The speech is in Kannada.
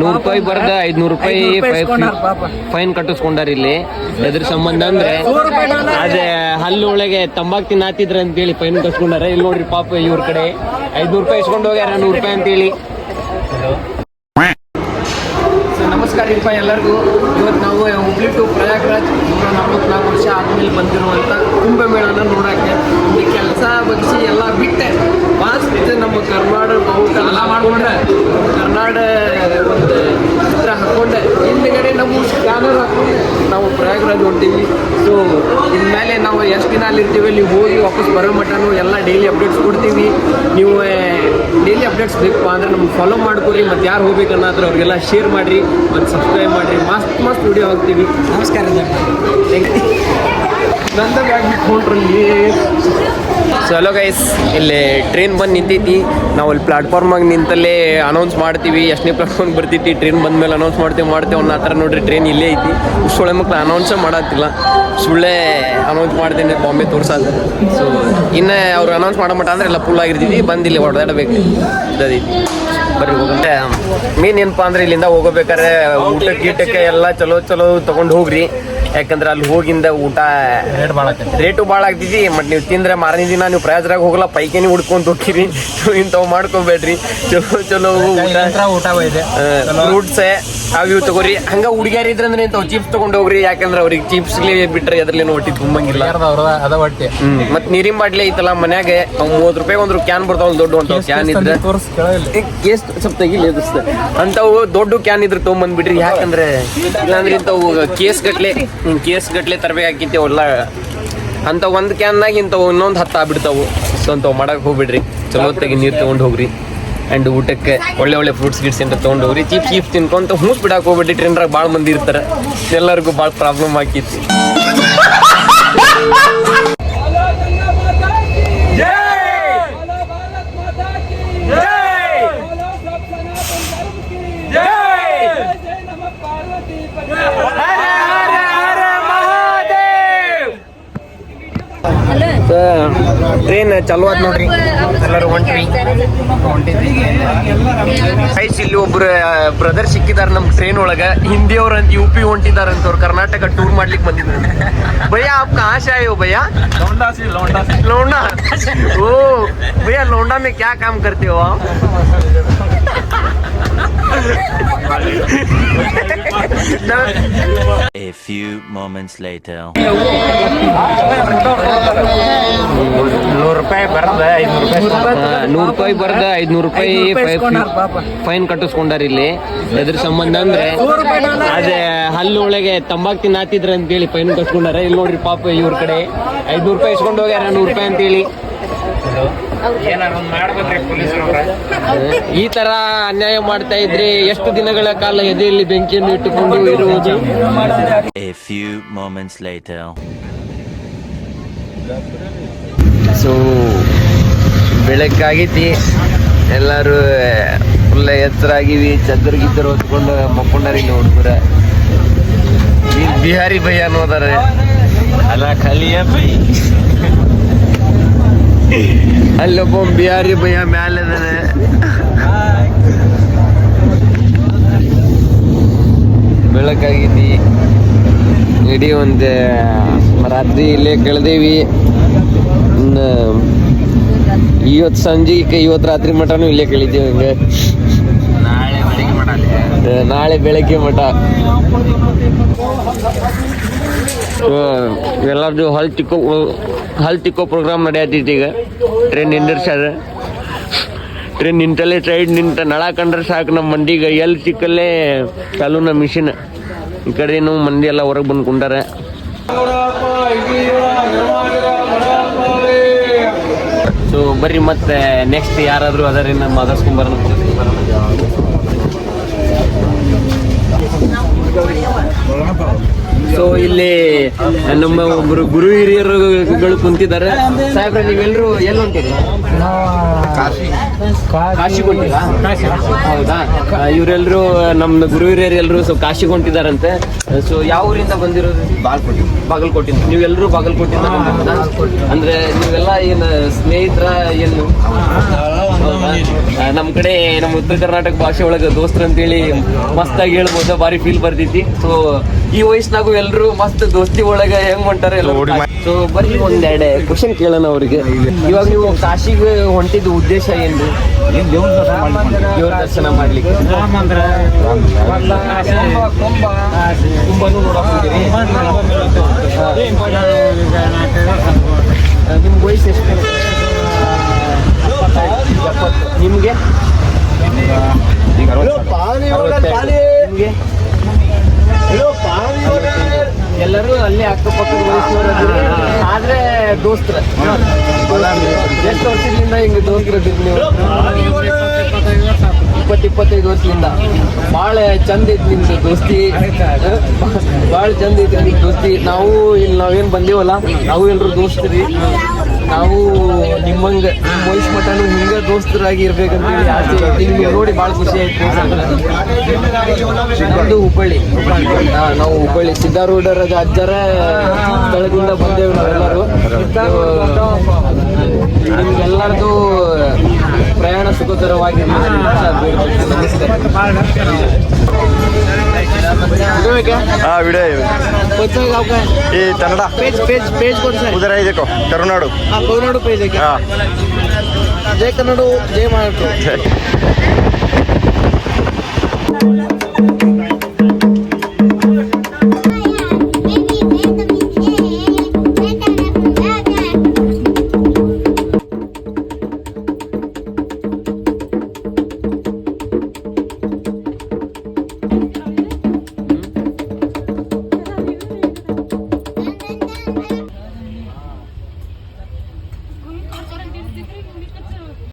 ನೂರ್ ರೂಪಾಯಿ ಬರ್ದ ಐದ್ನೂರ್ ರೂಪಾಯಿ ಫೈನ್ ಕಟ್ಟಿಸ್ಕೊಂಡಾರ ಇಲ್ಲಿ. ಎದ್ರ ಸಂಬಂಧ ಅಂದ್ರೆ ಅದೇ ಹಲ್ಲು ಒಳಗೆ ತಂಬಾಕ್ ಅಂತ ಅಂತೇಳಿ ಫೈನ್ ಕಟ್ಸ್ಕೊಂಡಾರ ಇಲ್ಲಿ ನೋಡ್ರಿ ಪಾಪ ಇವ್ರ ಕಡೆ. ಐದ್ನೂರ್ ರೂಪಾಯಿ ಇಸ್ಕೊಂಡು ಹೋಗ್ಯಾರ ನೂರು ರೂಪಾಯಿ ಅಂತೇಳಿ. ಸೊ ನಮಸ್ಕಾರ ಇಪ್ಪ ಎಲ್ಲರಿಗೂ. ಇವತ್ತು ನಾವು ಹುಬ್ಳಿ ಟು ಪ್ರಯಾಗ್ರಾಜ್ ನೂರ ನಲ್ವತ್ನಾಲ್ಕು ವರ್ಷ ಆದ್ಮೇಲೆ ಬಂದಿರುವಂಥ ಕುಂಭಮೇಳನ ನೋಡಕ್ಕೆ. ಈ ಕೆಲಸ ಬಗ್ಸಿ ಎಲ್ಲ ಬಿಟ್ಟೆ. ಮಾಸ್ಕ್ ಇದೆ ನಮ್ಮ ಕರ್ನಾಟಕ ಬಾವುಟ ಎಲ್ಲ ಮಾಡ್ಕೊಂಡೆ ಕರ್ನಾಟಕ ಒಂದು ಚಿತ್ರ ಹಾಕೊಂಡೆ ಹಿಂದ್ಗಡೆ ನಮ್ಮ ಸ್ಕ್ಯಾನರ್ ಹಾಕೊಂಡೆ ನಾವು ಪ್ರಯಾಗ್ರಾಜ್ ಹೊಂಟೀವಿ ಸೊ ನಾವು ಎಷ್ಟು ದಿನ ಅಲ್ಲಿರ್ತೀವಿ? ಅಲ್ಲಿ ಹೋಗಿ ವಾಪಸ್ ಬರೋ ಮಟ್ಟನು ಎಲ್ಲ ಡೈಲಿ ಅಪ್ಡೇಟ್ಸ್ ಕೊಡ್ತೀವಿ. ನೀವು ಡೈಲಿ ಅಪ್ಡೇಟ್ಸ್ ಬೇಕು ಅಂದ್ರೆ ನಮ್ಗೆ ಫಾಲೋ ಮಾಡ್ಕೊಳ್ಳಿ ಮತ್ತು ಯಾರು ಹೋಗ್ಬೇಕನ್ನಾದ್ರೆ ಅವ್ರಿಗೆಲ್ಲ ಶೇರ್ ಮಾಡಿರಿ. ಮತ್ತು ಸಬ್ಸ್ಕ್ರೈಬ್ ಮಾಡಿರಿ. ಮಸ್ತ್ ಮಸ್ತ್ ವಿಡಿಯೋ ಹಾಕ್ತೀವಿ. ನಮಸ್ಕಾರ ನಂದ ಬ್ಯಾಗ್ ಬಿಟ್ಕೊಂಡ್ರಲ್ಲಿ ಸೊ ಹಲೋ ಗೈಸ್ ಇಲ್ಲಿ ಟ್ರೈನ್ ಬಂದು ನಿಂತೈತಿ. ನಾವು ಅಲ್ಲಿ ಪ್ಲಾಟ್ಫಾರ್ಮಾಗ ನಿಂತಲ್ಲೇ ಅನೌನ್ಸ್ ಮಾಡ್ತೀವಿ. ಎಷ್ಟನೇ ಪ್ಲಾಟ್ಫಾರ್ಮ್ ಬರ್ತೈತಿ ಟ್ರೈನ್ ಬಂದ ಮೇಲೆ ಅನೌನ್ಸ್ ಮಾಡ್ತೀವಿ, ಮಾಡ್ತೇವೆ ಅನ್ನೋ ಥರ ನೋಡ್ರಿ ಟ್ರೈನ್ ಇಲ್ಲೇ ಐತಿ. ಸುಳ್ಳೆ ಮಕ್ಳು ಅನೌನ್ಸೇ ಮಾಡತ್ತಿಲ್ಲ ಸುಳ್ಳೆ ಅನೌನ್ಸ್ ಮಾಡ್ತೀನಿ ಬಾಂಬೆ ತೋರ್ಸೋದು ಸೊ ಇನ್ನು ಅವ್ರು ಅನೌನ್ಸ್ ಮಾಡೋ ಮಟ್ಟ ಅಂದ್ರೆ ಎಲ್ಲ ಫುಲ್ ಆಗಿರ್ತೀವಿ ಬಂದು ಇಲ್ಲಿ ಓಡಾಡಬೇಕು ಅದೈತಿ ಬರ್ರಿ ಹೋಗಂತೆ ಮೇನ್ ಏನಪ್ಪ ಅಂದ್ರೆ ಇಲ್ಲಿಂದ ಹೋಗಬೇಕಾದ್ರೆ ಊಟಕ್ಕೆ, ಗೀಟಕ್ಕೆ ಎಲ್ಲ ಚಲೋ ಚಲೋ ತೊಗೊಂಡು ಹೋಗ್ರಿ. ಯಾಕಂದ್ರೆ ಅಲ್ಲಿ ಹೋಗಿಂದ ಊಟ ರೇಟ್ ಭಾಳ ರೇಟು ಭಾಳ ಆಗ್ತೈತಿ ಮತ್ತು ನೀವು ತಿಂದ್ರೆ ಮಾರನೇ ದಿನ ನೀವು ಪ್ರಯಾಸರಾಗ ಹೋಗಲ್ಲ ಪೈಕೇನಿ ಹುಡ್ಕೊಂಡು ಹೋಗ್ತೀರಿ. ಇಂಥವು ಮಾಡ್ಕೊಬೇಡ್ರಿ. ಚಲೋ ಚಲೋ ಊಟ. ಫ್ರೂಟ್ಸ್ ಅವು ಇವು ತಗೋರಿ. ಹಂಗ ಹುಡುಗಿಯರ್ ಇದ್ರೆ ಅಂದ್ರೆ ಇಂಥವು ಚಿಪ್ಸ್ ತಗೊಂಡು ಹೋಗ್ರಿ. ಯಾಕಂದ್ರೆ ಅವ್ರಿಗೆ ಚಿಪ್ಸ್ ಬಿಟ್ರೆ ಅದ್ರಲ್ಲೇನು ಹೊಟ್ಟಿ ತುಂಬಂಗಿಲ್ಲ. ಅದ ಹೊಟ್ಟೆ. ಹ್ಮ್ ಮತ್ ನೀರಿನ ಬಾಟ್ಲಿ ಐತಲ್ಲ ಮನ್ಯಾಗ ಮೂವತ್ತು ರೂಪಾಯಿ ಒಂದು ಕ್ಯಾನ್ ಬರ್ತಾವ ದೊಡ್ಡ ಒಂದು ಕ್ಯಾನ್ ಇದ್ರೆ. ಕೇಸ್ ಸ್ವಲ್ಪ ತೆಗಿಲಿ ಅಂತವು ದೊಡ್ಡ ಕ್ಯಾನ್ ಇದ್ರೆ ತೊಗೊಂಬಂದ್ಬಿಡ್ರಿ. ಯಾಕಂದ್ರೆ ಇಲ್ಲಾಂದ್ರೆ ಇಂಥವು ಕೇಸ್ ಗಟ್ಲೆ ಕೇಸ್ ಗಟ್ಲೆ ತರಬೇಕಾಗಿತ್ತು ಅವೆಲ್ಲ ಅಂತ ಒಂದು ಕ್ಯಾನ್ನಾಗ ಇಂಥವು ಇನ್ನೊಂದು ಹತ್ತು ಆಗ್ಬಿಡ್ತಾವು. ಸೊ ಅಂಥವು ಮಾಡಕ್ಕೆ ಹೋಗ್ಬಿಡ್ರಿ. ಚಲೋ ನೀರು ತೊಗೊಂಡು ಹೋಗ್ರಿ. ಆ್ಯಂಡ್ ಊಟಕ್ಕೆ ಒಳ್ಳೆ ಒಳ್ಳೆ ಫ್ರೂಟ್ಸ್ ಗಿಟ್ಸ್ ಅಂತ ತೊಗೊಂಡು ಹೋಗ್ರಿ. ಚೀಪ್ ಚೀಪ್ ತಿನ್ಕೊಂತ ಹೂಸ್ ಬಿಡಕ್ಕೆ ಹೋಗ್ಬಿಡ್ರಿ ಟ್ರೈನ್ರಾಗ ಭಾಳ ಮಂದಿ ಇರ್ತಾರೆ. ಎಲ್ಲರಿಗೂ ಭಾಳ ಪ್ರಾಬ್ಲಮ್ ಆಕೈತಿ. ಟ್ರೈನ್ ಚಾಲು ಆದ್ ನೋಡ್ರಿ. ಎಲ್ಲರೂ ಹೊಂಟ್ರಿ ಸೈಸ್ ಇಲ್ಲಿ ಒಬ್ರು ಬ್ರದರ್ ಸಿಕ್ಕಿದಾರ ನಮ್ ಟ್ರೈನ್ ಒಳಗ. ಹಿಂದಿಯವ್ರ ಅಂತ ಯು ಪಿ ಹೊಂಟಿದಾರಂತ ಅವ್ರು ಕರ್ನಾಟಕ ಟೂರ್ ಮಾಡ್ಲಿಕ್ಕೆ ಬಂದಿದ್ರು. ಭಯ ಆಪ್ ಕಾಶಾಯೋ ಭಯ? ಲೋಂಡಾ ಓ ಭಯ ಲೋಂಡಾ ಮೇ ಕ್ಯಾ ಕಾಮ್ ಕರ್ತೀವ? A few moments later. ನೂರು ರೂಪಾಯಿ ಬರದ ಐನೂರು ರೂಪಾಯಿ ನೂರು ರೂಪಾಯಿ ಬರ್ದ ಐದ್ನೂರು ರೂಪಾಯಿ ಫೈನ್ ಕಟ್ಟಿಸ್ಕೊಂಡಾರ ಇಲ್ಲಿ. ಎದ್ರ ಸಂಬಂಧ ಅಂದ್ರೆ ಅದೇ ಹಲ್ಲು ಒಳಗೆ ತಂಬಾಕ್ ತಿನ್ನಾತಿದ್ರ ಅಂತೇಳಿ ಫೈನ್ ಕಟ್ಸ್ಕೊಂಡಾರ ಇಲ್ಲಿ ನೋಡ್ರಿ ಪಾಪ ಇವ್ರ ಕಡೆ. ಐದ್ನೂರು ರೂಪಾಯಿ ಇಸ್ಕೊಂಡು ಹೋಗ್ಯಾರ ನೂರು ರೂಪಾಯಿ ಅಂತೇಳಿ. ಈ ತರ ಅನ್ಯಾಯ ಮಾಡ್ತಾ ಇದ್ರೆ ಎಷ್ಟು ದಿನಗಳ ಕಾಲ ಎದೆಯಲ್ಲಿ ಬೆಂಕಿಯನ್ನು ಇಟ್ಟುಕೊಂಡು ಇರುವುದು. ಸೊ ಬೆಳಕಾಗೈತಿ ಎಲ್ಲರೂ ಫುಲ್ ಎತ್ತರಾಗಿವಿ. ಚದ್ರ ಗಿದ್ದರು ಹೊತ್ಕೊಂಡು ಮಕ್ಕೊಂಡಾರ ಇಲ್ಲಿ ಹುಡುಗರ ಬಿಹಾರಿ ಭಯ ಅನ್ನೋದಾರೆ. ಅಲ್ಲ ಖಾಲಿಯ ಬೈ ಅಲ್ಲೊಬ್ಬ ಬಿಹಾರಿ ಭಯ ಮ್ಯಾಲದಾನೆ ಬೆಳಕಾಗಿದ್ದಿ ಇಡೀ ಒಂದು ರಾತ್ರಿ ಇಲ್ಲೇ ಕಳೆದೇವಿ. ಇವತ್ತು ಸಂಜೆ ಇವತ್ತು ರಾತ್ರಿ ಮಠನೂ ಇಲ್ಲೇ ಕಳಿತೀವಿ ಹಂಗೆ. ನಾಳೆ ಬೆಳಗ್ಗೆ ಮಠ ನಾಳೆ ಬೆಳಗ್ಗೆ ಮಠ. ಎಲ್ಲರದು ಹಲ್ ತಿಕ್ಕೋ ಹಲ್ ತಿಕ್ಕೋ ಪ್ರೋಗ್ರಾಮ್ ನಡೆಯತೈತಿ ಈಗ. ಟ್ರೈನ್ ನಿಂದಿರ್ಸ್ಯಾರ. ಟ್ರೈನ್ ನಿಂತಲ್ಲೇ ಸೈಡ್ ನಿಂತ ನಳ ಕಂಡ್ರೆ ಸಾಕು ನಮ್ಮ ಮಂದಿಗೆ ಎಲ್ಲಿ ಸಿಕ್ಕಲ್ಲೇ ಚಾಲೂ ನಮ್ಮ ಮಿಷಿನ್ ಈ ಕಡೆ ನಾವು ಮಂದಿ ಎಲ್ಲ ಹೊರಗೆ ಬಂದು ಕುಂಡಾರ. ಸೊ ಬರ್ರಿ ಮತ್ತೆ ನೆಕ್ಸ್ಟ್ ಯಾರಾದರೂ ಅದರಿಂದ ಮಾತಾಡ್ಸ್ಕೊಂಬರೋಣ ಸೊ ಇಲ್ಲಿ ನಮ್ಮ ಒಬ್ರು ಗುರು ಹಿರಿಯರುಗಳು ಕುಂತಿದ್ದಾರೆ. ಸಾಹೇಬ್ರೆ ನೀವೆಲ್ಲರೂ ಎಲ್ಲಿ ಹೊಂಟಿರಿ ಹೊಂಟಿರಾ ಹೌದಾ? ಇವರೆಲ್ಲರೂ ನಮ್ಮ ಗುರು ಹಿರಿಯರು ಎಲ್ಲರೂ ಸೊ ಕಾಶಿ ಹೊಂಟಿದಾರಂತೆ ಸೊ ಯಾವ ಊರಿಂದ ಬಂದಿರೋದು? ಬಾಗಲಕೋಟೆ. ಬಾಗಲಕೋಟೆ ನೀವೆಲ್ಲರೂ ಬಾಗಲಕೋಟೆಯಿಂದ ಬಂದಿರೋದಾ? ಅಂದ್ರೆ ನೀವೆಲ್ಲ ಏನು ಸ್ನೇಹಿತರ ಏನು? ಆ, ನಮ್ ಕಡೆ ನಮ್ಮ ಉತ್ತರ ಕರ್ನಾಟಕ ಭಾಷೆ ಒಳಗೆ ದೋಸ್ತರು ಅಂತೇಳಿ ಮಸ್ತಾಗಿ ಹೇಳ್ಬೋದು ಭಾರಿ ಫೀಲ್ ಬರ್ತೈತಿ ಸೊ ಈ ವಯಸ್ಸಿನಾಗು ಎಲ್ಲರೂ ಮಸ್ತ್ ದೋಸ್ತಿ ಒಳಗೆ ಹೆಂಗ್ ಹೊಂಟಾರೆ ಸೊ ಬರ್ರಿ ಒಂದೆರಡು ಕ್ವಶನ್ ಕೇಳೋಣ ಅವ್ರಿಗೆ. ಇವಾಗ ನೀವು ಕಾಶಿಗೆ ಹೊಂಟಿದ ಉದ್ದೇಶ ಏನು? ದೇವ್ರ ದರ್ಶನ ಮಾಡ್ಲಿಕ್ಕೆ. ನಿಮ್ಗೆ ವಯಸ್ಸು ಎಷ್ಟು ದೋಸ್ತರ. ಎಷ್ಟು ವರ್ಷದಿಂದ ಹಿಂಗೆ ದೋಸ್ತರ ನೀವು? ಇಪ್ಪತ್ತು ಇಪ್ಪತ್ತೈದು ವರ್ಷದಿಂದ. ಭಾಳ ಚಂದ ಐತಿ ನಿಮ್ದು ದೋಸ್ತಿ. ಭಾಳ ಚಂದ ಐತಿ ದೋಸ್ತಿ. ನಾವು ಇಲ್ಲಿ ನಾವೇನು ಬಂದೇವಲ್ಲ, ನಾವು ಎಲ್ಲರೂ ದೋಸ್ತರಿ. ನಾವು ನಿಮ್ಮಂಗ ನಿಮ್ಮ ವಯಸ್ಸು ಮಟ್ಟನು ಹಿಂಗ ದೋಸ್ತರಾಗಿ ಇರ್ಬೇಕಂತೇಳಿ ಆಸೆ ಐತಿ ನಿಮ್ಗೆ ನೋಡಿ ಭಾಳ ಖುಷಿ ಆಯ್ತು ಅದು ಹುಬ್ಬಳ್ಳಿ. ನಾವು ಹುಬ್ಬಳ್ಳಿ. ಸಿದ್ಧಾರೂಢರ ಅಜ್ಜರ ಸ್ಥಳದಿಂದ ಬಂದೇವೆ ನಾವೆಲ್ಲರೂ. ನಿಮ್ಗೆಲ್ಲರದು ಪ್ರಯಾಣ ಸುಖಕರವಾಗಿರಲಿ हाँ वीडियो है ये कन्नड़ा पेज पेज पेज कौन सा है उधर है देखो करुनाडु हाँ कोनाडू पेज है क्या हाँ जय कन्नड़ू जय महाराष्ट्र